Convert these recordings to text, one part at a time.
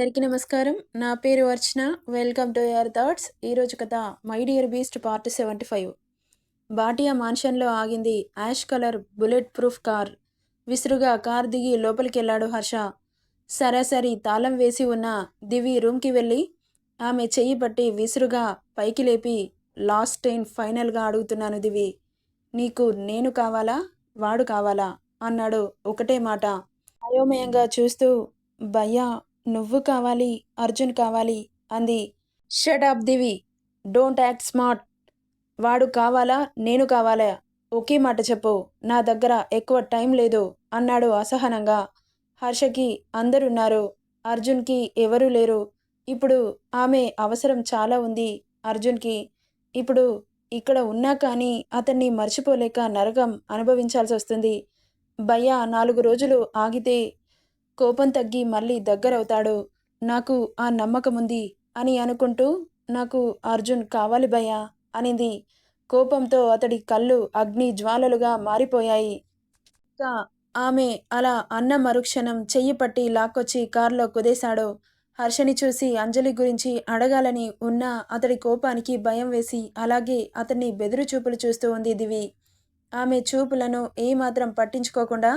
అందరికీ నమస్కారం. నా పేరు Archana. Welcome to your thoughts. ఈరోజు కథ my dear beast part seventy five. Bhatia మాన్షన్లో ఆగింది ash colour bullet proof car. విసురుగా కార్ దిగి లోపలికి వెళ్ళాడు హర్ష. సరాసరి తాళం వేసి ఉన్న దివి రూమ్కి వెళ్ళి ఆమె చెయ్యి పట్టి విసురుగా పైకి లేపి లాస్ట్ టైం ఫైనల్గా అడుగుతున్నాను దివి నీకు నేను కావాలా? వాడు కావాలా? అన్నాడు ఒకటే మాట. అయోమయంగా చూస్తూ భయ్యా నువ్వు కావాలి అర్జున్ కావాలి అంది. Shut up Divi don't act smart. వాడు కావాలా నేను కావాలా? ఒకే మాట చెప్పు నా దగ్గర ఎక్కువ టైం లేదు అన్నాడు అసహనంగా. హర్షకి అందరున్నారు అర్జున్కి ఎవరూ లేరు. ఇప్పుడు ఆమె అవసరం చాలా ఉంది అర్జున్కి. ఇప్పుడు ఇక్కడ ఉన్నా కానీ అతన్ని మర్చిపోలేక నరకం అనుభవించాల్సి వస్తుంది భయ్యా నాలుగు రోజులు ఆగితే కోపం తగ్గి మళ్ళీ దగ్గరవుతాడు. నాకు ఆ నమ్మకం ఉంది అని అనుకుంటూ నాకు అర్జున్ కావాలి భయ్య అనింది. కోపంతో అతడి కళ్ళు అగ్ని జ్వాలలుగా మారిపోయాయి. ఇంకా ఆమె అలా అన్న మరుక్షణం చెయ్యి పట్టి లాక్కొచ్చి కారులో కుదేశాడు. హర్షని చూసి అంజలి గురించి అడగాలని ఉన్న అతడి కోపానికి భయం వేసి అలాగే అతన్ని బెదురు చూపులు చూస్తూ ఉంది దివి. ఆమె చూపులను ఏమాత్రం పట్టించుకోకుండా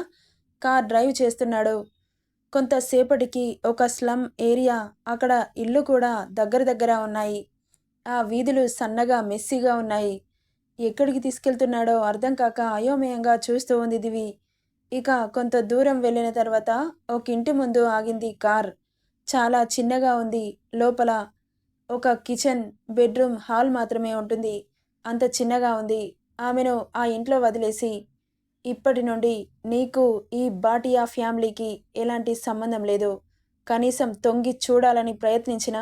కార్ డ్రైవ్ చేస్తున్నాడు. కొంతసేపటికి ఒక స్లమ్ ఏరియా అక్కడ ఇల్లు కూడా దగ్గర దగ్గర ఉన్నాయి. ఆ వీధులు సన్నగా మెస్సీగా ఉన్నాయి. ఎక్కడికి తీసుకెళ్తున్నాడో అర్థం కాక అయోమయంగా చూస్తూ ఉంది దివి. ఇక కొంత దూరం వెళ్ళిన తర్వాత ఒక ఇంటి ముందు ఆగింది కార్. చాలా చిన్నగా ఉంది. లోపల ఒక కిచెన్ బెడ్రూమ్ హాల్ మాత్రమే ఉంటుంది. అంత చిన్నగా ఉంది. ఆమెను ఆ ఇంట్లో వదిలేసి ఇప్పటి నుండి నీకు ఈ బాటియా ఫ్యామిలీకి ఎలాంటి సంబంధం లేదు. కనీసం తొంగి చూడాలని ప్రయత్నించినా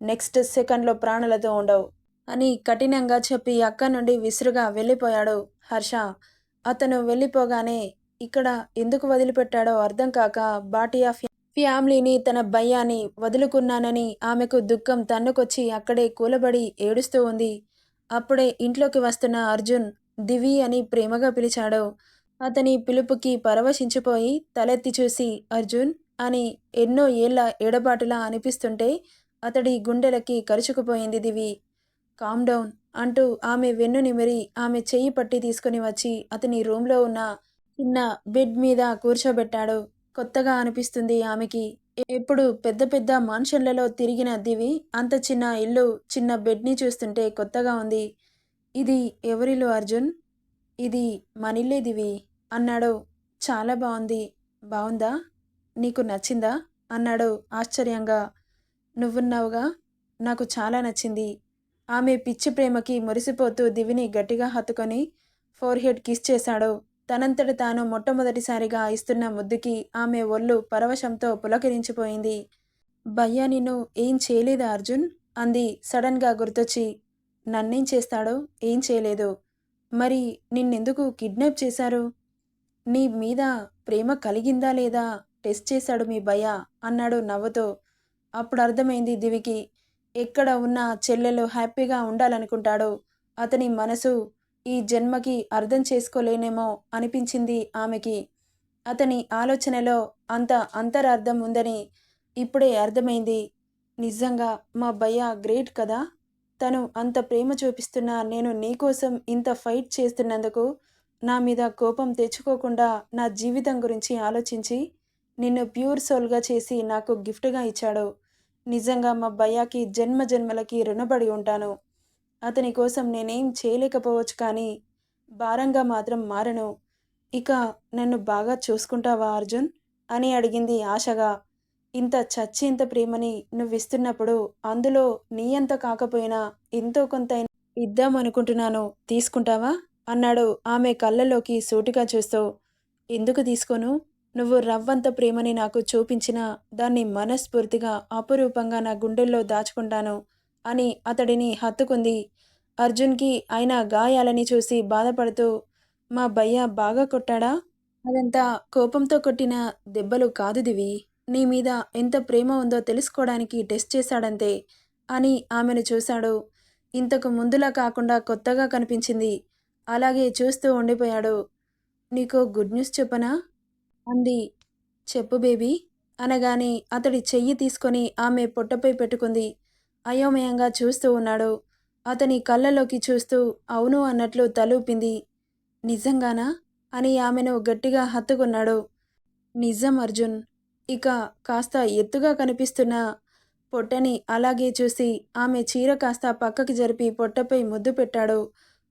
నెక్స్ట్ సెకండ్లో ప్రాణాలతో ఉండవు. అని కఠినంగా చెప్పి అక్కడి నుండి విసురుగా వెళ్ళిపోయాడు హర్ష. అతను వెళ్ళిపోగానే ఇక్కడ ఎందుకు వదిలిపెట్టాడో అర్థం కాక బాటియా ఫ్యామిలీని తన భయాన్ని వదులుకున్నానని ఆమెకు దుఃఖం తన్నుకొచ్చి అక్కడే కూలబడి ఏడుస్తూ ఉంది. అప్పుడే ఇంట్లోకి వస్తున్న అర్జున్ దివి అని ప్రేమగా పిలిచాడు. అతని పిలుపుకి పరవశించిపోయి తలెత్తి చూసి అర్జున్ అని ఎన్నో ఏళ్ళ ఎడబాటులా అనిపిస్తుంటే అతడి గుండెలకి కరుచుకుపోయింది దివి. కామ్ డౌన్ అంటూ ఆమె వెన్ను నిమిరి ఆమె చెయ్యి పట్టి తీసుకుని వచ్చి అతని రూమ్లో ఉన్న చిన్న బెడ్ మీద కూర్చోబెట్టాడు. కొత్తగా అనిపిస్తుంది ఆమెకి. ఎప్పుడు పెద్ద పెద్ద మాన్షన్లలో తిరిగిన దివి అంత చిన్న ఇల్లు చిన్న బెడ్ని చూస్తుంటే కొత్తగా ఉంది. ఇది ఎవరిల్లు అర్జున్? ఇది మనిల్లే దివి! అన్నాడు. చాలా బాగుంది బాగుందా నీకు నచ్చిందా? అన్నాడు ఆశ్చర్యంగా. నువ్వున్నావుగా? నాకు చాలా నచ్చింది. ఆమె పిచ్చి ప్రేమకి మురిసిపోతూ దివిని గట్టిగా హత్తుకొని ఫోర్ హెడ్ కిస్ చేశాడు. తనంతట తాను మొట్టమొదటిసారిగా ఇస్తున్న ముద్దుకి ఆమె ఒళ్ళు పరవశంతో పులకరించిపోయింది. భయ్యా నిన్ను ఏం చేయలేదా అర్జున్? అంది సడన్గా గుర్తొచ్చి. నన్నేం చేస్తాడో? ఏం చేయలేదు. మరి నిన్నెందుకు కిడ్నాప్ చేశారు? నీ మీద ప్రేమ కలిగిందా లేదా? టెస్ట్ చేశాడు మీ భయ అన్నాడు నవ్వుతో. అప్పుడు అర్థమైంది దివికి. ఎక్కడ ఉన్న చెల్లెలు హ్యాపీగా ఉండాలనుకుంటాడో. అతని మనసు ఈ జన్మకి అర్థం చేసుకోలేనేమో అనిపించింది ఆమెకి. అతని ఆలోచనలో అంత అంతరార్థం ఉందని ఇప్పుడే అర్థమైంది. నిజంగా మా భయ్య గ్రేట్ కదా? తను అంత ప్రేమ చూపిస్తున్నా నేను నీకోసం ఇంత ఫైట్ చేస్తున్నందుకు నా మీద కోపం తెచ్చుకోకుండా నా జీవితం గురించి ఆలోచించి నిన్ను ప్యూర్ సోల్గా చేసి నాకు గిఫ్ట్గా ఇచ్చాడు. నిజంగా మా భయ్యాకి జన్మ జన్మలకి రుణపడి ఉంటాను. అతని కోసం నేనేం చేయలేకపోవచ్చు కానీ భారంగా మాత్రం మారను. ఇక నన్ను బాగా చూసుకుంటావా అర్జున్? అని అడిగింది ఆశగా. ఇంత చచ్చేంత ప్రేమని నువ్విస్తున్నప్పుడు అందులో నీ అంత కాకపోయినా ఎంతో కొంత ఇద్దామనుకుంటున్నాను. తీసుకుంటావా? అన్నాడు ఆమె కళ్ళలోకి సూటిగా చూస్తూ. ఎందుకు తీసుకోను? నువ్వు రవ్వంత ప్రేమని నాకు చూపించినా దాన్ని మనస్ఫూర్తిగా అపురూపంగా నా గుండెల్లో దాచుకుంటాను అని అతడిని హత్తుకుంది. అర్జున్కి ఆయన గాయాలని చూసి బాధపడుతూ మా భయ్య బాగా కొట్టాడా? అదంతా కోపంతో కొట్టిన దెబ్బలు కాదు దివి. నీ మీద ఎంత ప్రేమ ఉందో తెలుసుకోవడానికి టెస్ట్ చేశాడంతే అని ఆమెను చూశాడు. ఇంతకు ముందులా కాకుండా కొత్తగా కనిపించింది అలాగే చూస్తూ ఉండిపోయాడు. నీకు గుడ్ న్యూస్ చెప్పనా? అంది. చెప్పు బేబీ అనగానే అతడి చెయ్యి తీసుకొని ఆమె పొట్టపై పెట్టుకుంది. అయోమయంగా చూస్తూ ఉన్నాడు. అతని కళ్ళలోకి చూస్తూ అవును అన్నట్లు తలూపింది. నిజంగానా? అని ఆమెను గట్టిగా హత్తుకున్నాడు. నిజం అర్జున్. ఇక కాస్త ఎత్తుగా కనిపిస్తున్న పొట్టని అలాగే చూసి ఆమె చీర కాస్త పక్కకి జరిపి పొట్టపై ముద్దు పెట్టాడు.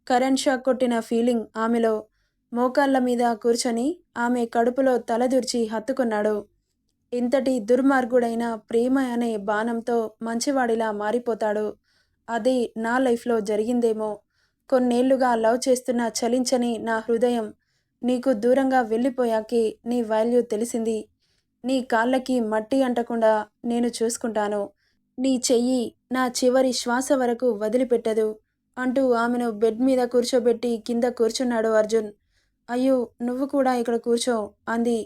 కరెంట్ షాక్ కొట్టిన ఫీలింగ్ ఆమెలో మోకాళ్ళ మీద కూర్చొని ఆమె కడుపులో తలదూర్చి హత్తుకున్నాడు. ఇంతటి దుర్మార్గుడైన ప్రేమ అనే బాణంతో మంచివాడిలా మారిపోతాడు. అది నా లైఫ్లో జరిగిందేమో. కొన్నేళ్ళుగా లవ్ చేస్తున్న చలించని నా హృదయం నీకు దూరంగా వెళ్ళిపోయాకే నీ వాల్యూ తెలిసింది. నీ కాళ్ళకి మట్టి అంటకుండా నేను చూసుకుంటాను. నీ చెయ్యి నా చివరి శ్వాస వరకు వదిలిపెట్టదు. అంటూ ఆమెను బెడ్ మీద కూర్చోబెట్టి కింద కూర్చున్నాడు అర్జున్. అయ్యో నువ్వు కూడా ఇక్కడ కూర్చో అంది.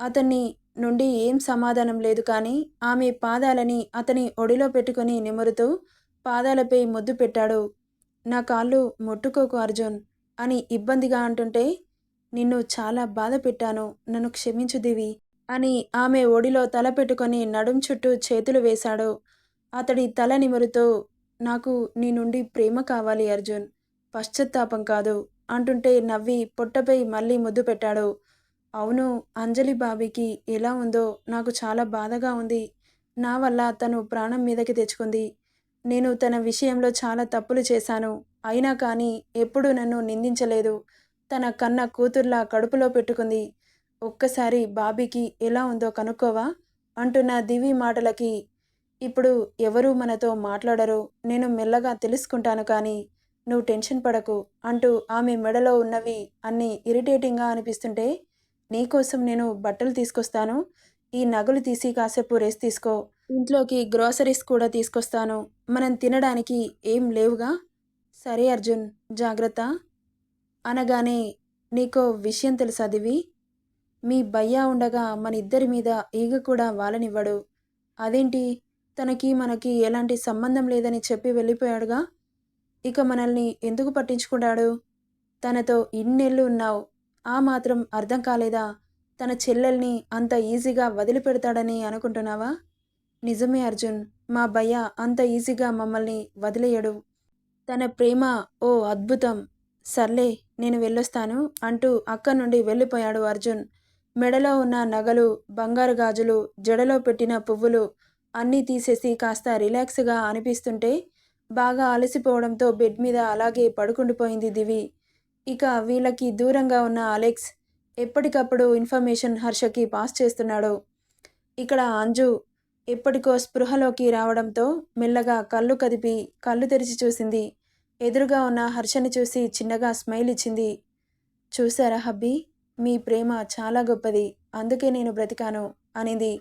అతన్ని నుండి ఏం సమాధానం లేదు కానీ ఆమె పాదాలని అతని ఒడిలో పెట్టుకుని నిమురుతూ పాదాలపై ముద్దు పెట్టాడు. నా కాళ్ళు ముట్టుకోకు అర్జున్ అని ఇబ్బందిగా అంటుంటే నిన్ను చాలా బాధ పెట్టాను నన్ను క్షమించు దివి అని ఆమె ఒడిలో తల పెట్టుకొని నడుం చుట్టూ చేతులు వేశాడు. అతడి తల నిమురుతో నాకు నీ నుండి ప్రేమ కావాలి అర్జున్. పశ్చాత్తాపం కాదు. అంటుంటే నవ్వి పొట్టపై మళ్ళీ ముద్దు పెట్టాడు. అవును అంజలి బాబీకి ఎలా ఉందో నాకు చాలా బాధగా ఉంది. నా వల్ల తను ప్రాణం మీదకి తెచ్చుకుంది. నేను తన విషయంలో చాలా తప్పులు చేశాను. అయినా కానీ ఎప్పుడూ నన్ను నిందించలేదు. తన కన్న కూతుర్లా కడుపులో పెట్టుకుంది. ఒక్కసారి బాబీకి ఎలా ఉందో కనుక్కోవా? అంటున్న దివి మాటలకి ఇప్పుడు ఎవరూ మనతో మాట్లాడరు. నేను మెల్లగా తెలుసుకుంటాను కానీ నువ్వు టెన్షన్ పడకు అంటూ ఆమె మెడలో ఉన్నవి అన్నీ ఇరిటేటింగ్గా అనిపిస్తుంటే నీకోసం నేను బట్టలు తీసుకొస్తాను. ఈ నగలు తీసి కాసేపు రెస్ట్ తీసుకో. ఇంట్లోకి గ్రోసరీస్ కూడా తీసుకొస్తాను. మనం తినడానికి ఏం లేవుగా? సరే అర్జున్ జాగ్రత్త. అనగానే నీకో విషయం తెలుసా దివి? మీ భయ్యా ఉండగా మన ఇద్దరి మీద ఈగ కూడా వాలనివ్వడు. అదేంటి? తనకి మనకి ఎలాంటి సంబంధం లేదని చెప్పి వెళ్ళిపోయాడుగా. ఇక మనల్ని ఎందుకు పట్టించుకుంటాడు? తనతో ఇన్నేళ్ళు ఉన్నావు. ఆ మాత్రం అర్థం కాలేదా? తన చెల్లెల్ని అంత ఈజీగా వదిలిపెడతాడని అనుకుంటున్నావా? నిజమే అర్జున్. మా భయ్య అంత ఈజీగా మమ్మల్ని వదిలేయడు. తన ప్రేమ ఓ అద్భుతం. సర్లే నేను వెళ్ళొస్తాను అంటూ అక్కడి నుండి వెళ్ళిపోయాడు అర్జున్. మెడలో ఉన్న నగలు బంగారు గాజులు జడలో పెట్టిన పువ్వులు అన్నీ తీసేసి కాస్త రిలాక్స్గా అనిపిస్తుంటే బాగా అలసిపోవడంతో బెడ్ మీద అలాగే పడుకుండిపోయింది దివి. ఇక వీళ్ళకి దూరంగా ఉన్న అలెక్స్ ఎప్పటికప్పుడు ఇన్ఫర్మేషన్ హర్షకి పాస్ చేస్తున్నాడు. ఇక్కడ అంజు ఎప్పటికో స్పృహలోకి రావడంతో మెల్లగా కళ్ళు కదిపి కళ్ళు తెరిచి చూసింది. ఎదురుగా ఉన్న హర్షని చూసి చిన్నగా స్మైల్ ఇచ్చింది. చూసారా హబ్బీ? మీ ప్రేమ చాలా గొప్పది. అందుకే నేను బ్రతికాను అనింది.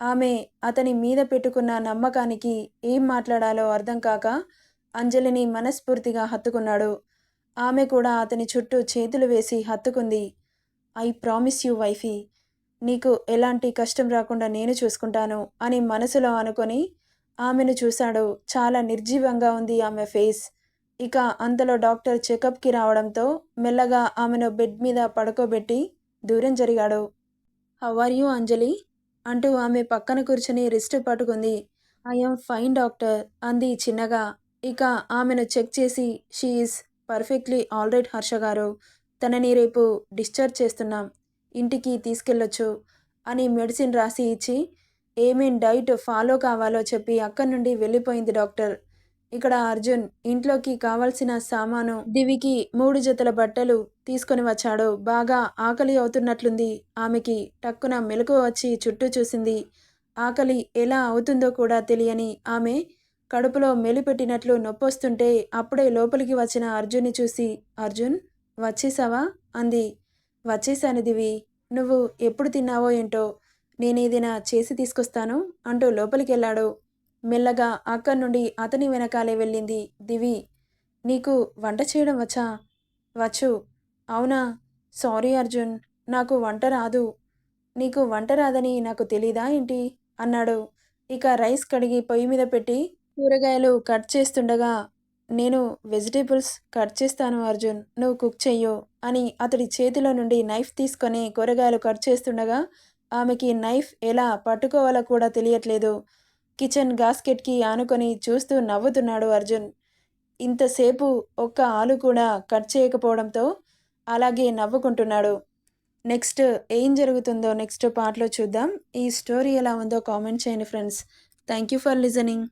ఆమె అతని మీద పెట్టుకున్న నమ్మకానికి ఏం మాట్లాడాలో అర్థం కాక అంజలిని మనస్ఫూర్తిగా హత్తుకున్నాడు. ఆమె కూడా అతని చుట్టూ చేతులు వేసి హత్తుకుంది. ఐ ప్రామిస్ యూ వైఫీ నీకు ఎలాంటి కష్టం రాకుండా నేను చూసుకుంటాను అని మనసులో అనుకొని ఆమెను చూశాడు. చాలా నిర్జీవంగా ఉంది ఆమె ఫేస్. ఇక అంతలో డాక్టర్ చెకప్కి రావడంతో మెల్లగా ఆమెను బెడ్ మీద పడుకోబెట్టి దూరం జరిగాడు. How you Anjali? అంటూ ఆమె పక్కన కూర్చుని రిస్ట్ పట్టుకుంది. ఐఎమ్ ఫైన్ డాక్టర్ అంది చిన్నగా. ఇక ఆమెను చెక్ చేసి షీఈస్ పర్ఫెక్ట్లీ ఆల్రైట్ హర్ష గారు. తనని రేపు డిశ్చార్జ్ చేస్తున్నాం. ఇంటికి తీసుకెళ్ళొచ్చు అని మెడిసిన్ రాసి ఇచ్చి ఏమేం డైట్ ఫాలో కావాలో చెప్పి అక్కడి నుండి వెళ్ళిపోయింది డాక్టర్. ఇక్కడ అర్జున్ ఇంట్లోకి కావాల్సిన సామాను దివికి మూడు జతల బట్టలు తీసుకొని వచ్చాడు. బాగా ఆకలి అవుతున్నట్లుంది. ఆమెకి టక్కున మెలకు వచ్చి చుట్టూ చూసింది. ఆకలి ఎలా అవుతుందో కూడా తెలియని ఆమె కడుపులో మెలిపెట్టినట్లు నొప్పొస్తుంటే అప్పుడే లోపలికి వచ్చిన అర్జున్ని చూసి అర్జున్ వచ్చేసావా? అంది. వచ్చేసాను దివి. నువ్వు ఎప్పుడు తిన్నావో ఏంటో నేనేదైనా చేసి తీసుకొస్తాను అంటూ లోపలికి వెళ్ళాడు మెల్లగా అక్కడి నుండి అతని వెనకాలే వెళ్ళింది. దివి నీకు వంట చేయడం వచ్చా? వచ్చు. అవునా? సారీ అర్జున్ నాకు వంట రాదు. నీకు వంట రాదని నాకు తెలీదా ఏంటి? అన్నాడు. ఇక రైస్ కడిగి పొయ్యి మీద పెట్టి కూరగాయలు కట్ చేస్తుండగా నేను వెజిటేబుల్స్ కట్ చేస్తాను అర్జున్ నువ్వు కుక్ చెయ్యు అని అతడి చేతిలో నుండి నైఫ్ తీసుకొని కూరగాయలు కట్ చేస్తుండగా ఆమెకి నైఫ్ ఎలా పట్టుకోవాలో కూడా తెలియట్లేదు. కిచెన్ గాస్కెట్కి ఆనుకొని చూస్తూ నవ్వుతున్నాడు అర్జున్. ఇంతసేపు ఒక్క ఆలు కూడా కట్ చేయకపోవడంతో అలాగే నవ్వుకుంటున్నాడు. నెక్స్ట్ ఏం జరుగుతుందో నెక్స్ట్ పార్ట్లో చూద్దాం. ఈ స్టోరీ ఎలా ఉందో కామెంట్ చేయండి friends. Thank you for listening.